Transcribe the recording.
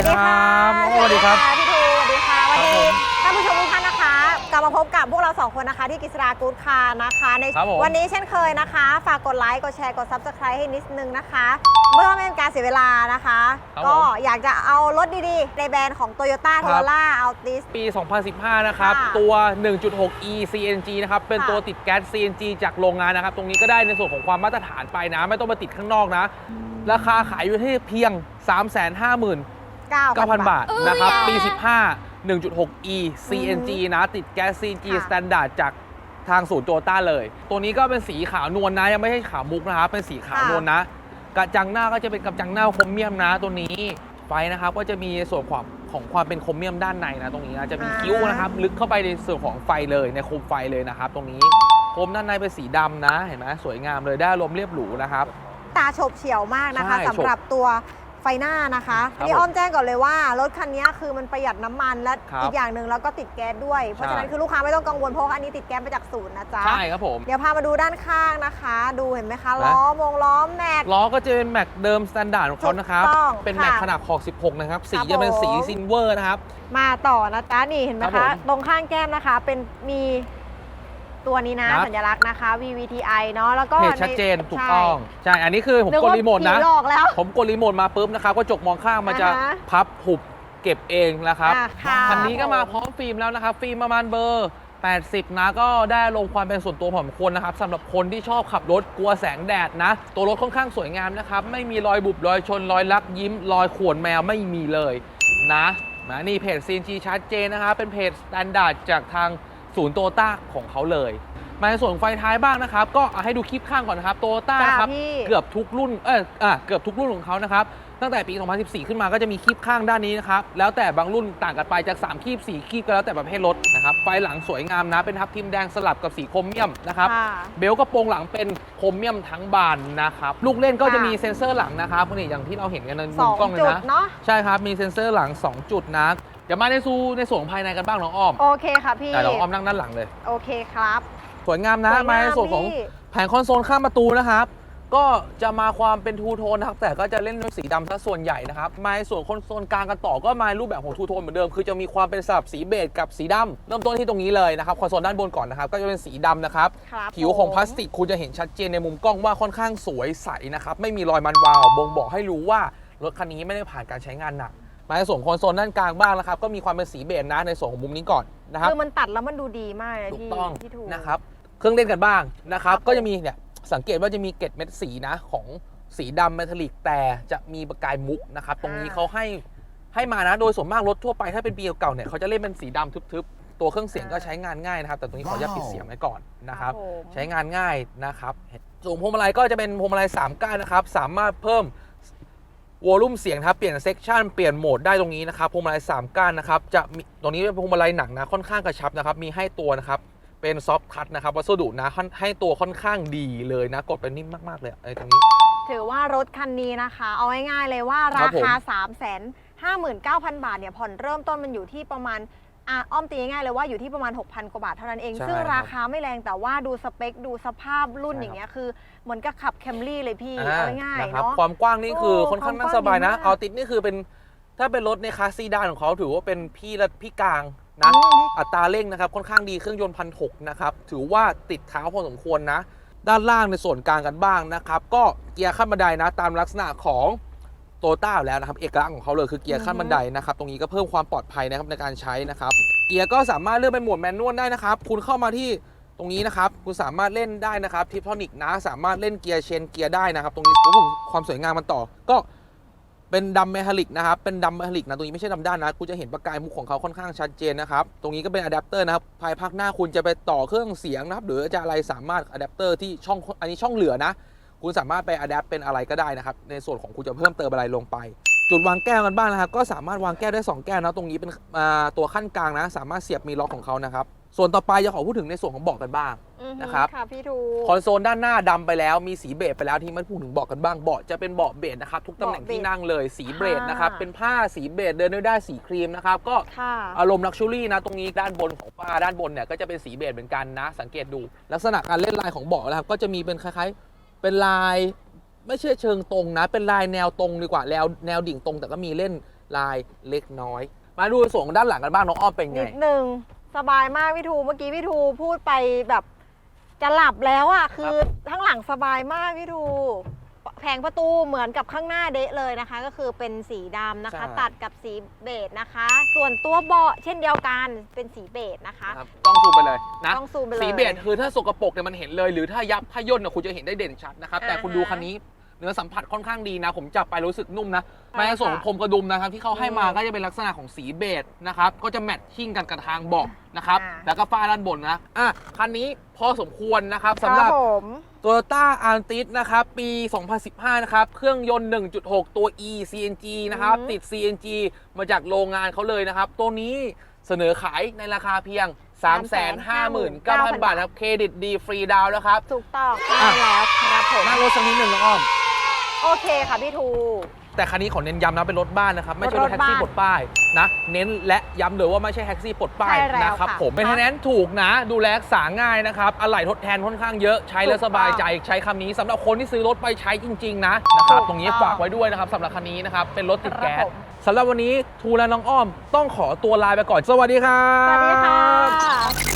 ดีครับโอ้สวัสดีครับพี่ทูสวัสดีค่ะวันครับนี้ผมท่านผู้ชมทุกท่านนะคะกลับมาพบกับพวกเราสองคนนะคะ ที่กิษรากู๊ดคาร์นะคะในครับผมวันนี้เช่นเคยนะคะ ฝากกดไลค์กดแชร์กด Subscribe ให้นิดนึงนะคะเมื่อไม่เป็นการเสียเวลานะคะครับก็ผมอยากจะเอารถดีๆ ในแบรนด์ของ Toyota ค c รั o บ r o l a Altis ปี 2015 นะครับค่ะตัว 1.6e CNG นะครับ เป็นค่ะตัวติดแก๊ส CNG จากโรงงานนะครับ ตรงนี้ก็ได้ในส่วนของความมาตรฐานไปนะ ไม่ต้องมาติดข้างนอกนะ ราคาขายอยู่ที่เพียง 359,000 9,000 บาทนะครับปี 15 1.6e CNG นะติดแก๊ส CNG ค่ะ Standard จากทางศูนย์โตโยต้าเลย ตัวนี้ก็เป็นสีขาวนวลนะ ยังไม่ใช่ขาวมุกนะครับ เป็นสีขาวนวลนะ กระจังหน้าก็จะเป็นกระจังหน้าโครเมียมนะตัวนี้ไฟนะครับก็จะมีส่วนของของความเป็นโครเมียมด้านในนะตรงนี้นะจะมีอ่า คิ้วนะครับลึกเข้าไปในส่วนของไฟเลยในโคมไฟเลยนะครับ ตรงนี้โคมด้านในเป็นสีดำนะเห็นไหมสวยงามเลยได้อารมณ์เรียบหรูนะครับ ตาโฉบเฉี่ยวมากนะคะใช่ สำหรับตัว ไฟหน้านะคะครับนี่อ้อมแจ้งก่อนเลยว่า รถคันนี้คือมันประหยัดน้ำมันและครับอีกอย่างหนึ่งแล้วก็ติดแก๊สด้วย เพราะฉะนั้นใช่คือลูกค้าไม่ต้องกังวลเพราะว่าอันนี้ติดแก๊สมาจากศูนย์นะจ๊ะ ใช่ครับผมเดี๋ยวพามาดูด้านข้างนะคะ ดูเห็นไหมคะนะล้อมงล้อแม็ก ล้อก็จะเป็นแม็กเดิมสแตนดาร์ดของเขานะครับ ถูกต้องเป็นแม็กค่ะขนาดขอบ 16 นะครับ สีครับจะเป็นสีผมซิลเวอร์นะครับ มาต่อนะจ๊ะนี่เห็นไหมครับผคะ ม ตรงข้างแก้มนะคะ เป็นมี ตัวนี้นะครับสัญลักษณ์นะคะ VVTi เนาะแล้วก็เพจชัดเจนใถูกต้องใช่อันนี้คือผมนึกดว่ารีโมทนะผีหลอกแล้ว ผมกดรีโมทมาปุ๊บนะครับกระจกมองข้างมันจะอ่าฮะพับหุบเก็บเองนะครับอ่าค่ะ คันนี้ก็มาพร้อมฟิล์มแล้วนะครับ ฟิล์มประมาณเบอร์ 80 นะ ก็ได้ลงความเป็นส่วนตัวของคนนะครับสำหรับคนที่ชอบขับรถกลัวแสงแดดนะ ตัวรถค่อนข้างสวยงามนะครับ ไม่มีรอยบุบรอยชนรอยลักยิ้ม รอยข่วนแมวไม่มีเลยนะนะนี่เพจ CNG ชัดเจนนะครับเป็นเพจสแตนดาร์ดจากทาง ศูนย์โตต้าของเขาเลย มาในส่วนของไฟท้ายบ้างนะครับ ก็เอาให้ดูคลิปข้างก่อนนะครับโตต้าจ้าครับพี่ เกือบทุกรุ่นเอออะเกือบทุกรุ่นของเขานะครับ ตั้งแต่ปี 2014 ขึ้นมาก็จะมีคีบข้างด้านนี้นะครับ แล้วแต่บางรุ่นต่างกันไปจาก3คีบ4คีบก็แล้วแต่ประเภทรถนะครับไฟหลังสวยงามนะเป็นทับทิมแดงสลับกับสีโครเมียมนะครับ ค่ะ เบลต์กระโปรงหลังเป็นโครเมียมทั้งบานนะครับ ลูกเล่นก็จะค่ะมีเซ็นเซอร์หลังนะครับนี่อย่างที่เราเห็นกันในสมุอมงกล้องเลยจุดนะ เนาะ ใช่ครับ มีเซ็นเซอร์หลัง 2 จุดนะเดี๋ยวมาในซูในส่วนของภายในกันบ้างน้องอ้อมโอเคค่ะพี่ แต่น้องอ้อมนั่งด้านหลังเลย โอเคครับ สวยงามนะสวยงามมาในส่วนของพี่ แผงคอนโซลข้างประตูนะครับ ก็จะมาความเป็นทูโทนนะครับ แต่ก็จะเล่นด้วยสีดำซะส่วนใหญ่นะครับ มาในส่วนคอนโซลกลางกันต่อก็มาในรูปแบบของทูโทนเหมือนเดิม คือจะมีความเป็นสลับสีเบจกับสีดำเริ่มต้นที่ตรงนี้เลยนะครับคอนโซลด้านบนก่อนนะครับ ก็จะเป็นสีดำนะครับ ครับผิวของผมพลาสติกคุณจะเห็นชัดเจนในมุมกล้องว่าค่อนข้างสวยใสนะครับ ไม่มีรอยมันวาว บ่งบอกให้รู้ว่ารถคันนี้ไม่ได้ผ่านการใช้งานหนัก มาในส่วนของคอนโซลด้านกลางบ้างนะครับก็มีความเป็นสีเบจนะในส่วนของมุมนี้ก่อนนะครับคือมันตัดแล้วมันดูดีมากเลยถูกพี่ต้องพี่ถูกนะครับเครื่องเล่นกันบ้างนะครับครับก็จะมีเนี่ยสังเกตว่าจะมีเกล็ดเม็ดสีนะของสีดำเมทัลลิกแต่จะมีประกายมุกนะครับตรงนี้เขาให้ให้มานะโดยส่วนมากรถทั่วไปถ้าเป็นปีเก่าๆเนี่ยเขาจะเล่นเป็นสีดำทึบๆ ตัวเครื่องเสียงก็ใช้งานง่ายนะครับ แต่ตรงนี้ขออนุญาตปิดเสียงไว้ก่อนนะครับผมใช้งานง่ายนะครับส่วนพวงมาลัยก็จะเป็นพวงมาลัย3ก้านนะครับ สามารถเพิ่ม วอลลุ่มเสียงนะครับเปลี่ยนเซกชันเปลี่ยนโหมดได้ตรงนี้นะครับพวงมาลัย3ก้านนะครับจะมีตรงนี้เป็นพวงมาลัยหนังนะค่อนข้างกระชับนะครับมีให้ตัวนะครับเป็นซอฟทัชนะครับวัสดุนะค่อนให้ตัวค่อนข้างดีเลยนะกดเป็นนิ่มมากๆเลยไอ้ตรงนี้ ถือว่ารถคันนี้นะคะ เอาง่ายๆเลยว่าราบผมคา 3 5 9 0 0 0 บาทเนี่ยผ่อนเริ่มต้นมันอยู่ที่ประมาณ อะอ้อมตีง่ายๆเลยว่าอยู่ที่ประมาณ 6,000 กว่าบาทเท่านั้นเอง ใช่ซึ่งครับราคาไม่แรงแต่ว่าดูสเปค ดูสภาพรุ่นใช่ครับ อย่างเงี้ยคือ เหมือนกับขับแคมรี่เลยพี่อ่าเอาง่ายๆนะครับเนาะ ความกว้างนี่คือโอ้ค่อนข้างความนั่งกว้างสบายนะดีมาก เอาติดนี่คือเป็นถ้าเป็นรถในคลาสซีดานของเขาถือว่าเป็นพี่ระพี่กลางนะ อืม อัตราเร่งนะครับค่อนข้างดีเครื่องยนต์พันหกนะครับถือว่าติดเท้าพอสมควรนะ ด้านล่างในส่วนกลางกันบ้างนะครับ ก็เกียร์ขั้นบันไดนะ ตามลักษณะของ โตต้าแล้วนะครับเอกลักษณ์ของเขาเลยคือเกียร์ขั้นบันไดนะครับตรงนี้ก็เพิ่มความปลอดภัยนะครับในการใช้นะครับเกียร์ก็สามารถเลือกเป็นโหมดแมนนวลได้นะครับคุณเข้ามาที่ตรงนี้นะครับคุณสามารถเล่นได้นะครับทิปทอนิกนะสามารถเล่นเกียร์เชนเกียร์ได้นะครับ ตรงนี้พูดถึงความสวยงามมันต่อก็เป็นดำเมทัลลิกนะครับ เป็นดำเมทัลลิกนะ ตรงนี้ไม่ใช่ดำด้านนะ คุณจะเห็นประกายมุกของเขาค่อนข้างชัดเจนนะครับ ตรงนี้ก็เป็นอะแดปเตอร์นะครับ ภายภาคหน้าคุณจะไปต่อเครื่องเสียงนะครับ หรือจะอะไรสามารถอะแดปเตอร์ที่ช่อง อันนี้ช่องเหลือนะ คุณสามารถไปอะแดปเป็นอะไรก็ได้นะครับ ในส่วนของคุณจะเพิ่มเติมอะไรลงไป จุดวางแก้วกันบ้างนะครับ ก็สามารถวางแก้วได้ 2 แก้วนะ ตรงนี้เป็นอ่าตัวขั้นกลางนะ สามารถเสียบมีล็อกของเขานะครับ ส่วนต่อไปจะขอพูดถึงในส่วนของเบาะกันบ้างอือฮึนะครับค่ะพี่ทูคอนโซลด้านหน้าดำไปแล้ว มีสีเบจไปแล้วที่ไม่พูดถึงเบาะกันบ้าง เบาะจะเป็นเบาะเบจนะครับทุกตำแหน่งเบาะเบจที่นั่งเลย สีเบจค่ะนะครับ เป็นผ้าสีเบจเดินด้วยได้สีครีมนะครับ ก็ค่ะอารมณ์ลักชัวรี่นะ ตรงนี้ด้านบนของฝ้าด้านบนเนี่ยก็จะเป็นสีเบจเหมือนกันนะ สังเกตดู ลักษณะการเล่นลายของเบาะนะครับ ก็จะมีเป็นคล้ายๆ เป็นลายไม่ใช่เชิงตรงนะ เป็นลายแนวตรงดีกว่าแนวแนวดิ่งตรง แต่ก็มีเล่นลายเล็กน้อย มาดูส่วนของด้านหลังกันบ้างน้องอ้อมเป็นไง นิดหนึ่งสบายมากพี่ทูเมื่อกี้พี่ทูพูดไปแบบจะหลับแล้วอะ่ะคือข้างหลังสบายมากพี่ทู แผงประตูเหมือนกับข้างหน้าเดะเลยนะคะ ก็คือเป็นสีดำนะคะ ใช่ ตัดกับสีเบจนะคะ ส่วนตัวเบาะเช่นเดียวกันเป็นสีเบจนะคะนะครับต้องซูมไปเลยนะต้องซูมไปเลย สีเบจคือถ้าสกปรกเนี่ยมันเห็นเลย หรือถ้ายับถ้าย่นเนี่ยคุณจะเห็นได้เด่นชัดนะครับแต่อ่าฮะคุณดูคันนี้เนื้อสัมผัสค่อนข้างดีนะ ผมจับไปรู้สึกนุ่มนะใช่แม้ในส่วนของค่ะพรมกระดุมนะครับที่เขาให้มาอืมก็จะเป็นลักษณะของสีเบจนะครับก็จะแมทชิ่งกันกับทางเบาะนะครับอ่า แล้วก็ฝ้าด้านบนนะอะคันนี้พอสมควรนะครับคสำหรัรับบผม Toyota a r t i s นะครับ ปี 2015 นะครับ เครื่องยนต์ 1.6 ตัว E CNG นะครับอือหือติด CNG มาจากโรงงานเขาเลยนะครับ ตัวนี้เสนอขายในราคาเพียง 359,000 บาทครับ เครดิตดีฟรีดาวน์แล้วครับ ถูกต้องอะต้องแล้วครับผมนั่งรถสักนิดหนึ่งน้องอ้อม โอเคค่ะพี่ทู แต่คันนี้ขอเน้นย้ำนะเป็นรถบ้านนะครับ ไม่ใช่รรถถแท็กซี่บ้านปลดป้ายนะ เน้นและย้ำเลยว่าไม่ใช่แท็กซี่ปลดป้ายใช่แล้วนะครับค่ะผมเป็นค่ะแนนถูกนะ ดูแลรักษาง่ายนะครับอะไหล่ทดแทนค่อนข้างเยอะใช้แล้วถูกสบายต้องใจใช้คำนี้สำหรับคนที่ซื้อรถไปใช้จริง ๆ นะนะครับถูกตรงนี้ต้องฝากไว้ด้วยนะครับสำหรับคันนี้นะครับเป็นรถติดครับแก๊สผมสำหรับวันนี้ทูและน้องอ้อมต้องขอตัวลาไปก่อนสวัสดีครับสวัสดีค่ะ